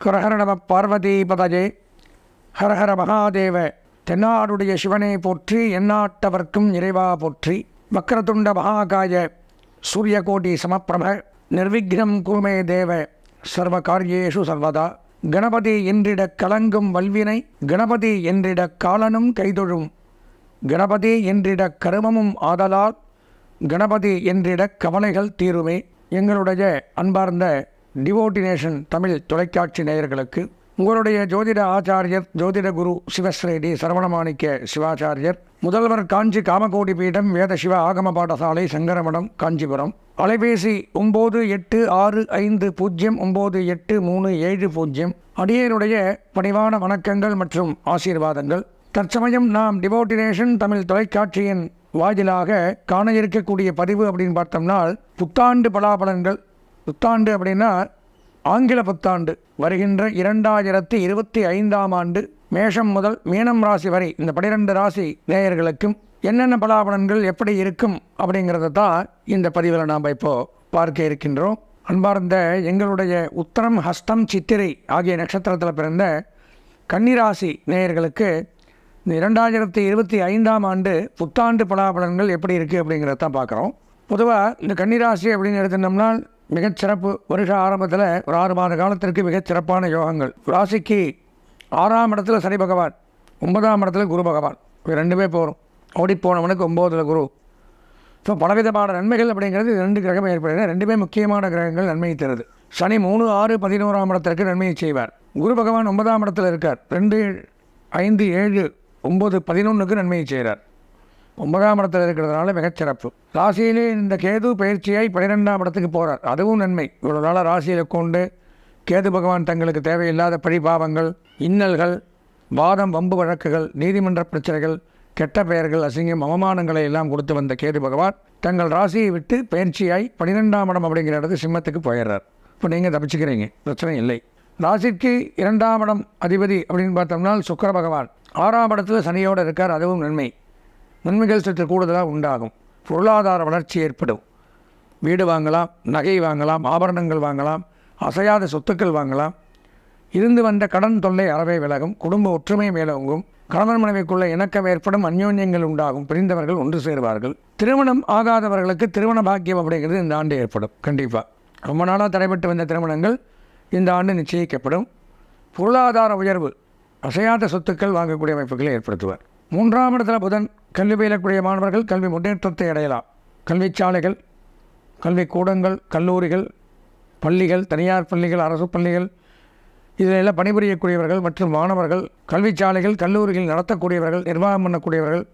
ஹரஹர நம பார்வதி பதஜே ஹரஹர மகாதேவ தென்னாடுடைய சிவனை போற்றி எந்நாட்டவர்க்கும் இறைவா போற்றி. வக்ரதுண்ட மகாகாய சூரியகோடி சமப்பிரப நிர்விக்னம் குருமே தேவ சர்வ காரியேஷு சர்வதா. கணபதி என்றிட கலங்கும் வல்வினை கணபதி என்றிட காலனும் கைதொழும். கணபதி என்றிட கருமமும் ஆதலால் கணபதி என்றிட கவலைகள் தீருமே. எங்களுடைய அன்பார்ந்த டிவோட்டினேஷன் தமிழ் தொலைக்காட்சி நேயர்களுக்கு உங்களுடைய ஜோதிட ஆச்சாரியர் ஜோதிட குரு சிவஸ்ரேடி சரவணமாணிக்க சிவாச்சாரியர் முதல்வர் காஞ்சி காமகோடி பீடம் வேத சிவ ஆகம பாடசாலை சங்கரமடம் காஞ்சிபுரம். அலைபேசி ஒம்பது எட்டு ஆறு ஐந்து பூஜ்ஜியம் ஒம்பது எட்டு மூணு ஏழு பூஜ்ஜியம் அடியனுடைய பணிவான வணக்கங்கள் மற்றும் ஆசீர்வாதங்கள். தற்சமயம் நாம் டிவோட்டினேஷன் தமிழ் தொலைக்காட்சியின் வாயிலாக காண இருக்கக்கூடிய பதிவு அப்படின்னு பார்த்தோம்னால் புத்தாண்டு பலாபலன்கள் புத்தாண்டு அப்படின்னா ஆங்கில புத்தாண்டு. வருகின்ற இரண்டாயிரத்தி இருபத்தி ஐந்தாம் ஆண்டு மேஷம் முதல் மீனம் ராசி வரை இந்த பனிரெண்டு ராசி நேயர்களுக்கும் என்னென்ன பலாபலன்கள் எப்படி இருக்கும் அப்படிங்கிறத தான் இந்த பதிவில் நாம் இப்போது பார்க்க இருக்கின்றோம். அன்பார்ந்த எங்களுடைய உத்தரம் ஹஸ்தம் சித்திரை ஆகிய நட்சத்திரத்தில் பிறந்த கன்னிராசி நேயர்களுக்கு இந்த இரண்டாயிரத்தி இருபத்தி ஐந்தாம் ஆண்டு புத்தாண்டு பலாபலன்கள் எப்படி இருக்குது அப்படிங்கிறத தான் பார்க்குறோம். பொதுவாக இந்த கன்னிராசி அப்படின்னு எடுத்துட்டோம்னா மிகச்சிறப்பு வருஷ ஆரம்பத்தில் ஒரு ஆறு மாத காலத்திற்கு மிகச் சிறப்பான யோகங்கள். ராசிக்கு ஆறாம் இடத்துல சனி பகவான் ஒன்பதாம் இடத்துல குரு பகவான். இது ரெண்டுமே போகிறோம் ஓடிப்போனவனுக்கு ஒம்போதில் குரு. ஸோ பலவிதமான நன்மைகள் அப்படிங்கிறது ரெண்டு கிரகம் ஏற்படுகிறது. ரெண்டுமே முக்கியமான கிரகங்கள் நன்மையை தருது. சனி மூணு ஆறு பதினோராம் இடத்திற்கு நன்மையை செய்வார். குரு பகவான் ஒன்பதாம் இடத்துல இருக்கார். ரெண்டு ஐந்து ஏழு ஒம்பது பதினொன்றுக்கு நன்மையை செய்கிறார். ஒன்பதாம் இடத்தில் இருக்கிறதுனால மிகச்சிறப்பு ராசியிலே இந்த கேது பயிற்சியாய் பன்னிரெண்டாம் இடத்துக்கு போகிறார் அதுவும் நன்மை. இவ்வளோ நாளாக ராசியில் கொண்டு கேது பகவான் தங்களுக்கு தேவையில்லாத பழிபாவங்கள் இன்னல்கள் வாதம் வம்பு வழக்குகள் நீதிமன்ற பிரச்சனைகள் கெட்ட பெயர்கள் அசிங்கம் அவமானங்களை எல்லாம் கொடுத்து வந்த கேது பகவான் தங்கள் ராசியை விட்டு பயிற்சியாய் பன்னிரெண்டாம் இடம் அப்படிங்கிற இடத்துக்கு சிம்மத்துக்கு போயிடுறார். இப்போ நீங்கள் தப்பிச்சுக்கிறீங்க. பிரச்சனை இல்லை. ராசிக்கு இரண்டாம் இடம் அதிபதி அப்படின்னு பார்த்தோம்னா சுக்கர பகவான். ஆறாம் இடத்துல சனியோடு இருக்கார். அதுவும் நன்மை. நன்மைகள் சற்று கூடுதலாக உண்டாகும். பொருளாதார வளர்ச்சி ஏற்படும். வீடு வாங்கலாம் நகை வாங்கலாம் ஆபரணங்கள் வாங்கலாம் அசையாத சொத்துக்கள் வாங்கலாம். இருந்து வந்த கடன் தொல்லை அறவே விலகும். குடும்ப ஒற்றுமை மேலோங்கும். கணவன் மனைவிக்குள்ள இணக்கம் ஏற்படும். அந்யோன்யங்கள் உண்டாகும். பிரிந்தவர்கள் ஒன்று சேருவார்கள். திருமணம் ஆகாதவர்களுக்கு திருமண பாக்கியம் அப்படிங்கிறது இந்த ஆண்டு ஏற்படும். கண்டிப்பாக ரொம்ப நாளாக தடைபட்டு வந்த திருமணங்கள் இந்த ஆண்டு நிச்சயிக்கப்படும். பொருளாதார உயர்வு அசையாத சொத்துக்கள் வாங்கக்கூடிய அமைப்புகளை ஏற்படுத்துவார். மூன்றாம் இடத்துல புதன் கல்வி பயிலக்கூடிய மாணவர்கள் கல்வி முன்னேற்றத்தை அடையலாம். கல்விச்சாலைகள் கல்விக்கூடங்கள் கல்லூரிகள் பள்ளிகள் தனியார் பள்ளிகள் அரசு பள்ளிகள் இதிலெல்லாம் பணிபுரியக்கூடியவர்கள் மற்றும் மாணவர்கள் கல்விச்சாலைகள் கல்லூரிகள் நடத்தக்கூடியவர்கள் நிர்வாகம் பண்ணக்கூடியவர்கள்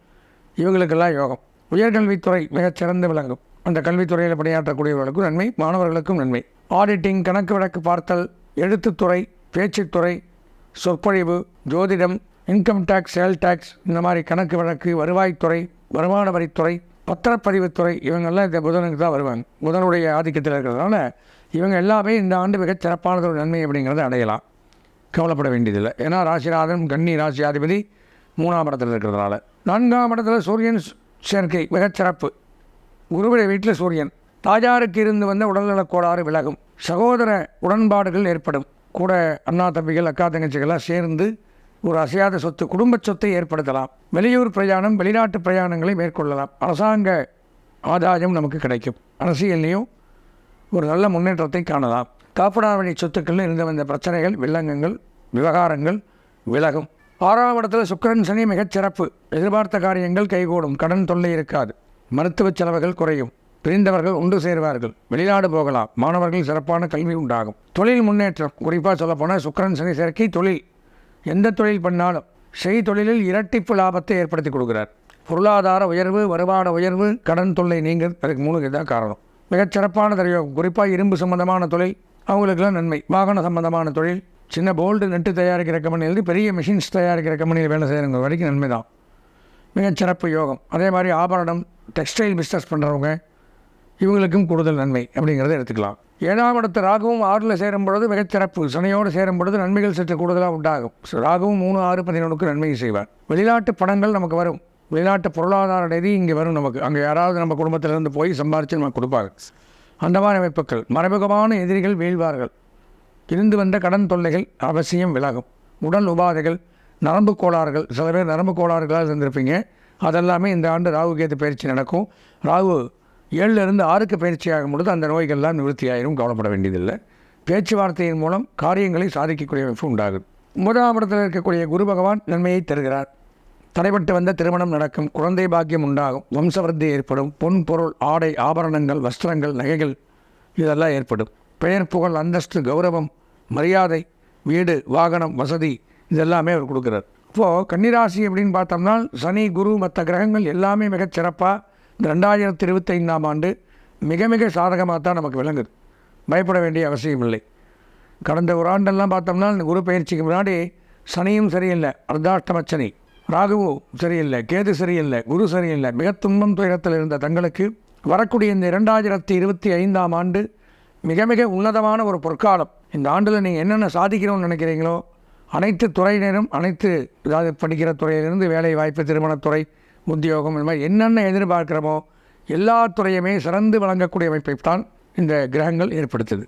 இவங்களுக்கெல்லாம் யோகம். உயர்கல்வித்துறை மிகச்சிறந்து விளங்கும். அந்த கல்வித்துறையில் பணியாற்றக்கூடியவர்களுக்கும் நன்மை மாணவர்களுக்கும் நன்மை. ஆடிட்டிங் கணக்கு வழக்கு பார்த்தல் எழுத்துத்துறை பேச்சுத்துறை சொற்பொழிவு ஜோதிடம் இன்கம் டேக்ஸ் சேல் டேக்ஸ் இந்த மாதிரி கணக்கு வழக்கு வருவாய்த்துறை வருமான வரித்துறை பத்திரப்பதிவுத்துறை இவங்கெல்லாம் இந்த புதனுக்கு தான் வருவாங்க. புதனுடைய ஆதிக்கத்தில் இருக்கிறதுனால இவங்க எல்லாமே இந்த ஆண்டு மிகச் சிறப்பானது ஒரு நன்மை அப்படிங்கிறத அடையலாம். கவலைப்பட வேண்டியதில்லை. ஏன்னா ராசிநாதன் கன்னி ராசியாதிபதி மூணாம் இடத்துல இருக்கிறதுனால. நான்காம் இடத்துல சூரியன் சேர்க்கை மிகச்சிறப்பு குருவுடைய வீட்டில் சூரியன். தாஜாருக்கு இருந்து வந்த உடல்நலக் கோளாறு விலகும். சகோதர உடன்பாடுகள் ஏற்படும். கூட அண்ணா தம்பிகள் அக்கா தங்கச்சிகள்லாம் சேர்ந்து ஒரு அசையாத சொத்து குடும்ப சொத்தை ஏற்படுத்தலாம். வெளியூர் பிரயாணம் வெளிநாட்டு பிரயாணங்களை மேற்கொள்ளலாம். அரசாங்க ஆதாயம் நமக்கு கிடைக்கும். அரசியல்லையும் ஒரு நல்ல முன்னேற்றத்தை காணலாம். காப்படாத சொத்துக்கள் சொத்துக்களில் இருந்து வந்த பிரச்சனைகள் வில்லங்கங்கள் விவகாரங்கள் விலகும். ஆறாம் இடத்துல சுக்கிரன் சனி மிகச் சிறப்பு. எதிர்பார்த்த காரியங்கள் கைகூடும். கடன் தொல்லை இருக்காது. மருத்துவ செலவுகள் குறையும். பிரிந்தவர்கள் ஒன்று சேருவார்கள். வெளிநாடு போகலாம். மாணவர்கள் சிறப்பான கல்வி உண்டாகும். தொழில் முன்னேற்றம். குறிப்பாக சொல்லப்போனால் சுக்கிரன் சனி சேர்க்கை தொழில். எந்த தொழில் பண்ணாலும் செய் தொழிலில் இரட்டிப்பு லாபத்தை ஏற்படுத்தி கொடுக்குறார். பொருளாதார உயர்வு வருமான உயர்வு கடன் தொல்லை நீங்கள் அதுக்கு மூணு இதுதான் காரணம். மிகச்சிறப்பான தரையோகம் குறிப்பாக இரும்பு சம்பந்தமான தொழில் அவங்களுக்கெல்லாம் நன்மை. வாகன சம்பந்தமான தொழில் சின்ன போல்டு நெட்டு தயாரிக்கிற கம்பெனியிலிருந்து பெரிய மிஷின்ஸ் தயாரிக்கிற கம்பெனியில் வேலை செய்கிறவங்க வரைக்கும் நன்மை தான் மிகச்சிறப்பு யோகம். அதே மாதிரி ஆபரணம் டெக்ஸ்டைல் பிஸ்னஸ் பண்ணுறவங்க இவங்களுக்கும் கூடுதல் நன்மை அப்படிங்கிறத எடுத்துக்கலாம். ஏழாம் இடத்து ராகுவும் ஆறில் சேரும் பொழுது மிகச்சிறப்பு சனையோடு சேரும் பொழுது நன்மைகள் சற்று கூடுதலாக உண்டாகும். ராகுவும் மூணு ஆறு பதினொன்றுக்கு நன்மையை செய்வார். வெளிநாட்டு பணங்கள் நமக்கு வரும். வெளிநாட்டு பொருளாதார நிதி இங்கே வரும் நமக்கு. அங்கே யாராவது நம்ம குடும்பத்திலிருந்து போய் சம்பாரித்து நமக்கு கொடுப்பாங்க. அந்த மாதிரி அமைப்புகள். மறைமுகமான எதிரிகள் வீழ்வார்கள். இருந்து வந்த கடன் தொல்லைகள் அவசியம் விலகும். உடல் உபாதைகள் நரம்பு கோளாறுகள். சில பேர் நரம்பு கோளாறுகளாக இருந்திருப்பீங்க. அதெல்லாமே இந்த ஆண்டு ராகு கேது பயிற்சி நடக்கும். ராகு ஏழுலேருந்து ஆறுக்கு பயிற்சி ஆகும் பொழுது அந்த நோய்கள்லாம் நிவர்த்தியாயிரும் கவலைப்பட வேண்டியதில்லை. பேச்சுவார்த்தையின் மூலம் காரியங்களை சாதிக்கக்கூடிய அமைப்பு உண்டாகும் ஒன்பதாம் இடத்தில் இருக்கக்கூடிய குரு பகவான் நன்மையை தருகிறார். தடைபட்டு வந்த திருமணம் நடக்கும் குழந்தை பாக்கியம் உண்டாகும் வம்சவருத்தி ஏற்படும் பொன் பொருள் ஆடை ஆபரணங்கள் வஸ்திரங்கள் நகைகள் இதெல்லாம் ஏற்படும். பெயர் புகழ் அந்தஸ்து கௌரவம் மரியாதை வீடு வாகனம் வசதி இதெல்லாமே அவர் கொடுக்குறார். இப்போது கன்னிராசி அப்படின்னு பார்த்தோம்னா சனி குரு மற்ற கிரகங்கள் எல்லாமே மிகச் சிறப்பாக இந்த ரெண்டாயிரத்தி இருபத்தைந்தாம் ஆண்டு மிக மிக சாதகமாக தான் நமக்கு விளங்குது. பயப்பட வேண்டிய அவசியம் இல்லை கடந்த ஒரு ஆண்டெல்லாம் பார்த்தோம்னா இந்த குரு பயிற்சிக்கு முன்னாடி சனியும் சரியில்லை அர்த்தாஷ்டம சனி ராகுவும் சரியில்லை கேது சரியில்லை குரு சரியில்லை மிக துன்பம் துயரத்தில் இருந்த தங்களுக்கு வரக்கூடிய இந்த இரண்டாயிரத்தி இருபத்தி ஐந்தாம் ஆண்டு மிக மிக உன்னதமான ஒரு பொற்காலம். இந்த ஆண்டில் நீங்கள் என்னென்ன சாதிக்கணும்னு நினைக்கிறீங்களோ அனைத்து துறையினரும் அனைத்து அதாவது படிக்கிற துறையிலிருந்து வேலை வாய்ப்பு திருமணத்துறை உத்தியோகம் இந்த மாதிரி என்னென்ன எதிர்பார்க்கிறோமோ எல்லா துறையுமே சிறந்து வழங்கக்கூடிய அமைப்பை தான் இந்த கிரகங்கள் ஏற்படுத்துது.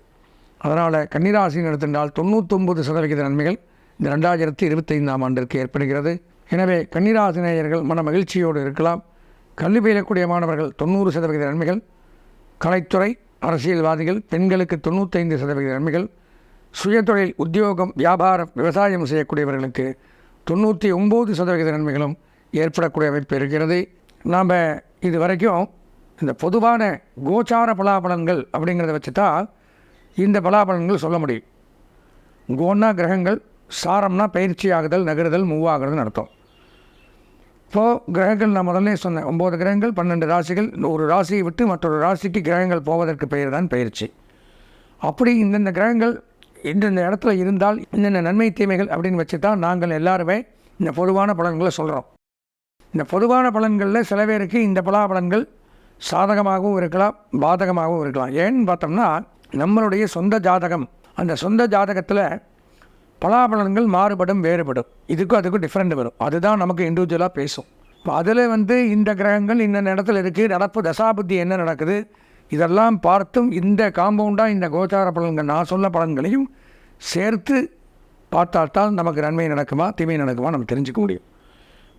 அதனால் கன்னிராசின்னு எடுத்திருந்தால் தொண்ணூத்தொம்பது சதவிகித நன்மைகள் இந்த ரெண்டாயிரத்தி இருபத்தைந்தாம் ஆண்டிற்கு ஏற்படுகிறது. எனவே கன்னிராசி நேயர்கள் மன மகிழ்ச்சியோடு இருக்கலாம். கல்வி பயிலக்கூடிய மாணவர்கள் தொண்ணூறு சதவிகித நன்மைகள். கலைத்துறை அரசியல்வாதிகள் பெண்களுக்கு தொண்ணூத்தைந்து சதவிகித நன்மைகள். சுயதொழில் உத்தியோகம் வியாபாரம் விவசாயம் செய்யக்கூடியவர்களுக்கு தொண்ணூற்றி ஒம்பது சதவிகித நன்மைகளும் ஏற்படக்கூடிய அமைப்பு இருக்கிறது. நாம் இது வரைக்கும் இந்த பொதுவான கோச்சார பலாபலன்கள் அப்படிங்கிறத வச்சு தான் இந்த பலாபலன்கள் சொல்ல முடியும். கோன்னா கிரகங்கள் சாரம்னா பயிற்சி ஆகுதல் நகருதல் மூவாகிறதுன்னு அர்த்தம். இப்போது கிரகங்கள் நான் முதல்ல சொன்னேன். ஒம்பது கிரகங்கள் பன்னெண்டு ராசிகள். ஒரு ராசியை விட்டு மற்றொரு ராசிக்கு கிரகங்கள் போவதற்கு பெயர் தான் பயிற்சி. அப்படி இந்தந்த கிரகங்கள் இந்தந்த இடத்துல இருந்தால் இந்தந்த நன்மை தீமைகள் அப்படின்னு வச்சு தான் நாங்கள் எல்லாருமே இந்த பொதுவான பலன்களை சொல்கிறோம் இந்த பொதுவான பலன்களில் சில பேருக்கு இந்த பலாபலன்கள் சாதகமாகவும் இருக்கலாம் பாதகமாகவும் இருக்கலாம். ஏன்னு பார்த்தோம்னா நம்மளுடைய சொந்த ஜாதகம் அந்த சொந்த ஜாதகத்தில் பலாபலன்கள் மாறுபடும் வேறுபடும். இதுக்கும் அதுக்கும் டிஃப்ரெண்ட் வரும். அதுதான் நமக்கு இண்டிவிஜுவலாக பேசும். இப்போ அதில் வந்து இந்த கிரகங்கள் இந்த இடத்துல இருக்குது நடப்பு தசாபுத்தி என்ன நடக்குது இதெல்லாம் பார்த்தும் இந்த காம்பவுண்டாக இந்த கோச்சார பலன்கள் நான் சொன்ன பலன்களையும் சேர்த்து பார்த்தால்தான் நமக்கு நன்மை நடக்குமா தீமை நடக்குமா நம்ம தெரிஞ்சுக்க முடியும்.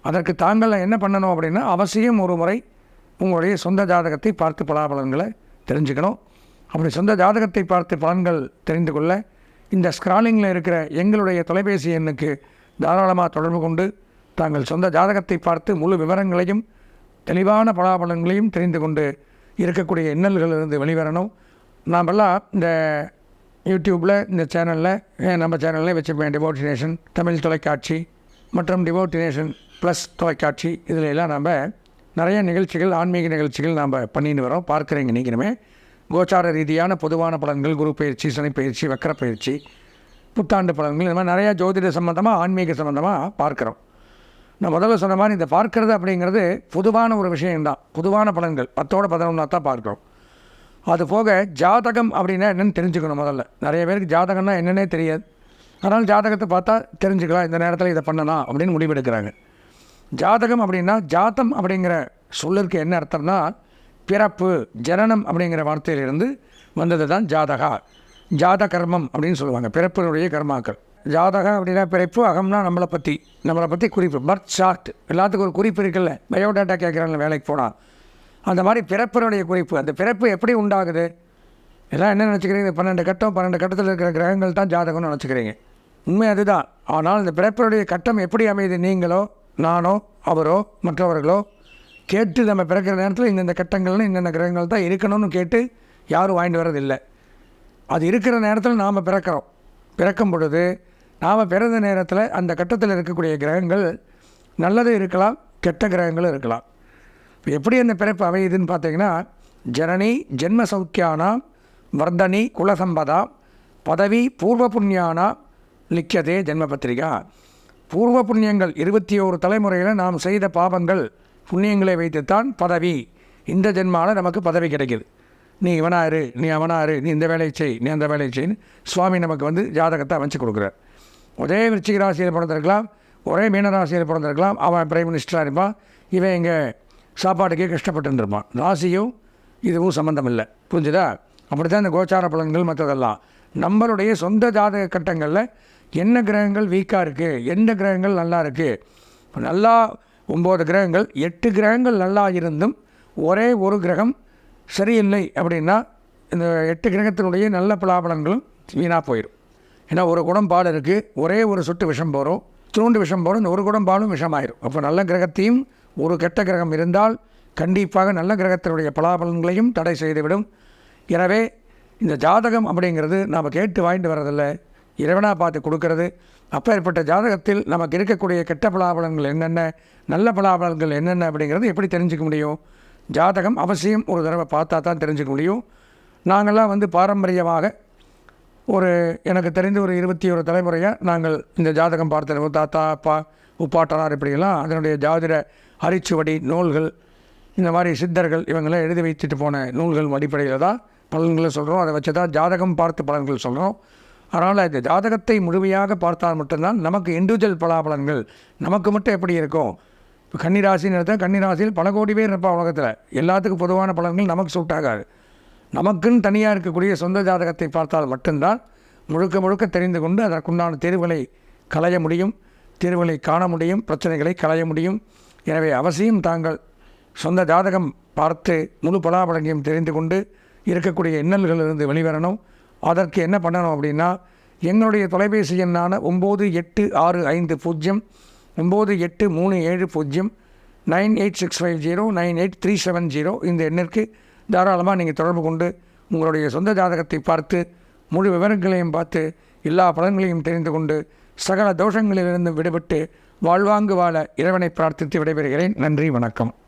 அதற்கு தாங்கள் என்ன பண்ணணும் அப்படின்னா அவசியம் ஒரு முறை உங்களுடைய சொந்த ஜாதகத்தை பார்த்து பலாபலன்களை தெரிஞ்சுக்கணும். அப்படி சொந்த ஜாதகத்தை பார்த்து பலன்கள் தெரிந்து கொள்ள இந்த ஸ்க்ராலிங்கில் இருக்கிற எங்களுடைய தொலைபேசி எண்ணுக்கு தாராளமாக தொடர்பு கொண்டு தாங்கள் சொந்த ஜாதகத்தை பார்த்து முழு விவரங்களையும் தெளிவான பலாபலன்களையும் தெரிந்து கொண்டு இருக்கக்கூடிய இன்னல்களிலிருந்து வெளிவரணும். நாமெல்லாம் இந்த யூடியூப்பில் இந்த சேனலில் நம்ம சேனலில் வச்சுப்பேன் டிவோட்டினேஷன் தமிழ் தொலைக்காட்சி மற்றும் டிவோட்டினேஷன் ப்ளஸ் தொலைக்காட்சி இதில் எல்லாம் நம்ம நிறைய நிகழ்ச்சிகள் ஆன்மீக நிகழ்ச்சிகள் நாம் பண்ணின்னு வரோம். பார்க்குறீங்க நீங்களுமே. கோச்சார ரீதியான பொதுவான பலன்கள் குரு பயிற்சி சனி பயிற்சி வக்கர பயிற்சி புத்தாண்டு பலன்கள் இந்த மாதிரி நிறையா ஜோதிட சம்மந்தமாக ஆன்மீக சம்மந்தமாக பார்க்குறோம். நான் முதல்ல சொன்ன மாதிரி இந்த பார்க்கறது அப்படிங்கிறது பொதுவான ஒரு விஷயம்தான். பொதுவான பலன்கள் பத்தோட பதினொன்றா தான் பார்க்குறோம். அது போக ஜாதகம் அப்படின்னா என்னென்னு தெரிஞ்சுக்கணும் முதல்ல. நிறைய பேருக்கு ஜாதகம்னா என்னென்னே தெரியாது. அதனால் ஜாதகத்தை பார்த்தா தெரிஞ்சுக்கலாம். இந்த நேரத்தில் இதை பண்ணலாம் அப்படின்னு முடிவெடுக்கிறாங்க. ஜாதகம் அப்படின்னா ஜாத்தம் அப்படிங்கிற சொல்லிற்கு என்ன அர்த்தம்னா பிறப்பு ஜனனம் அப்படிங்கிற வார்த்தையிலிருந்து வந்தது தான் ஜாதகா. ஜாத கர்மம் அப்படின்னு சொல்லுவாங்க. பிறப்பினுடைய கர்மாக்கள். ஜாதகம் அப்படின்னா பிறப்பு அகம்னா நம்மளை பற்றி நம்மளை பற்றி குறிப்பு. Birth chart. எல்லாத்துக்கும் ஒரு குறிப்பு இருக்குல்ல. பயோடேட்டா கேட்குறாங்க வேலைக்கு போனால் அந்த மாதிரி பிறப்பினுடைய குறிப்பு. அந்த பிறப்பு எப்படி உண்டாகுது? எல்லாம் என்ன நினச்சிக்கிறீங்க? பன்னெண்டு கட்டம் பன்னெண்டு கட்டத்தில் இருக்கிற கிரகங்கள் தான் ஜாதகம்னு நினச்சிக்கிறீங்க. உண்மை அதுதான். ஆனால் இந்த பிறப்பினுடைய கட்டம் எப்படி அமையுது? நீங்களோ நானோ அவரோ மற்றவர்களோ கேட்டு நம்ம பிறக்கிற நேரத்தில் இந்தந்த கட்டங்கள்னு இந்தந்த கிரகங்கள் தான் இருக்கணும்னு கேட்டு யாரும் வாங்கிட்டு வர்றதில்லை. அது இருக்கிற நேரத்தில் நாம் பிறக்கிறோம். பிறக்கும் பொழுது நாம் பிறந்த நேரத்தில் அந்த கட்டத்தில் இருக்கக்கூடிய கிரகங்கள் நல்லது இருக்கலாம் கெட்ட கிரகங்களும் இருக்கலாம். எப்படி அந்த பிறப்பு அமையுதுன்னு பார்த்தீங்கன்னா ஜனனி ஜென்ம சௌக்கியானாம் வர்தனி குலசம்பதா பதவி பூர்வ புண்ணியானா லிக்கியதே ஜென்ம பத்திரிகா. பூர்வ புண்ணியங்கள் இருபத்தி ஓரு தலைமுறையில் நாம் செய்த பாவங்கள் புண்ணியங்களை வைத்துத்தான் பதவி. இந்த ஜென்மாவில் நமக்கு பதவி கிடைக்குது. நீ இவனாரு நீ அவனாரு நீ இந்த வேலையை செய் நீ அந்த வேலையை செய்ன்னு சுவாமி நமக்கு வந்து ஜாதகத்தை அமைச்சு கொடுக்குறார். ஒரே விருச்சிக ராசியில் பிறந்திருக்கலாம் ஒரே மீன ராசியில் பிறந்திருக்கலாம் அவன் பிரைம் மினிஸ்டராக இருப்பான் இவன் இங்கே சாப்பாட்டுக்கே கஷ்டப்பட்டுருந்துருப்பான் ராசியும் இதுவும் சம்மந்தம் இல்லை. புரிஞ்சுதா? அப்படி தான் இந்த கோச்சார பலன்கள் மற்றதெல்லாம் நம்மளுடைய சொந்த ஜாதக கட்டங்களில் என்ன கிரகங்கள் வீக்காக இருக்குது எந்த கிரகங்கள் நல்லா இருக்குது நல்லா ஒம்பது கிரகங்கள் எட்டு கிரகங்கள் நல்லா இருந்தும் ஒரே ஒரு கிரகம் சரியில்லை அப்படின்னா இந்த எட்டு கிரகத்தினுடைய நல்ல பலாபலன்களும் வீணாக போயிடும் ஏன்னா ஒரு குடம் பால் இருக்குது ஒரே ஒரு சொட்டு விஷம் போகிறோம் தூண்டு விஷம் போகிறோம் இந்த ஒரு குடம் பாலும் விஷமாயிரும். அப்போ நல்ல கிரகத்தையும் ஒரு கெட்ட கிரகம் இருந்தால் கண்டிப்பாக நல்ல கிரகத்தினுடைய பலாபலன்களையும் தடை செய்துவிடும். எனவே இந்த ஜாதகம் அப்படிங்கிறது நாம் கேட்டு வாங்கிட்டு வர்றதில்ல. இறைவனாக பார்த்து கொடுக்கறது. அப்பேற்பட்ட ஜாதகத்தில் நமக்கு இருக்கக்கூடிய கெட்ட பலாபலன்கள் என்னென்ன நல்ல பலாபலன்கள் என்னென்ன அப்படிங்கிறது எப்படி தெரிஞ்சுக்க முடியும்? ஜாதகம் அவசியம் ஒரு தடவை பார்த்தா தான் தெரிஞ்சுக்க முடியும். நாங்கள்லாம் வந்து பாரம்பரியமாக ஒரு எனக்கு தெரிந்த ஒரு இருபத்தி ஒரு தலைமுறையாக நாங்கள் இந்த ஜாதகம் பார்த்து தாத்தா அப்பா உப்பாட்டனார் இப்படியெல்லாம் அதனுடைய ஜாதிட அரிச்சுவடி நூல்கள் இந்த மாதிரி சித்தர்கள் இவங்கெல்லாம் எழுதி வைத்துட்டு போன நூல்கள் அடிப்படையில் தான் பலன்களை சொல்கிறோம் அதை வச்சு தான் ஜாதகம் பார்த்து பலன்கள் சொல்கிறோம் அதனால் இந்த ஜாதகத்தை முழுமையாக பார்த்தால் மட்டும்தான் நமக்கு இண்டிவிஜுவல் பலாபலன்கள் நமக்கு மட்டும் எப்படி இருக்கும்? இப்போ கன்னிராசின்னு எடுத்தால் கன்னிராசியில் பல கோடி பேர் இருப்பா உலகத்தில். எல்லாத்துக்கும் பொதுவான பலன்கள் நமக்கு சூட் ஆகாது. நமக்குன்னு தனியாக இருக்கக்கூடிய சொந்த ஜாதகத்தை பார்த்தால் மட்டும்தான் முழுக்க முழுக்க தெரிந்து கொண்டு அதற்குண்டான தேர்வுகளை களைய முடியும். தேர்வுகளை காண முடியும். பிரச்சனைகளை களைய முடியும். எனவே அவசியம் தாங்கள் சொந்த ஜாதகம் பார்த்து முழு பலாபலனையும் தெரிந்து கொண்டு இருக்கக்கூடிய இன்னல்களிலிருந்து வெளிவரணும். அதற்கு என்ன பண்ணணும் அப்படின்னா எங்களுடைய தொலைபேசி எண்ணான ஒம்பது எட்டு ஆறு ஐந்து பூஜ்ஜியம் ஒம்பது எட்டு மூணு ஏழு பூஜ்ஜியம் nine eight six five zero nine eight three seven zero இந்த எண்ணிற்கு தாராளமாக நீங்கள் தொடர்பு கொண்டு உங்களுடைய சொந்த ஜாதகத்தை பார்த்து முழு விவரங்களையும் பார்த்து எல்லா பலன்களையும் தெரிந்து கொண்டு சகல தோஷங்களிலிருந்து விடுபட்டு வாழ்வாங்கு வாழ இறைவனை பிரார்த்தித்து விடைபெறுகிறேன். நன்றி வணக்கம்.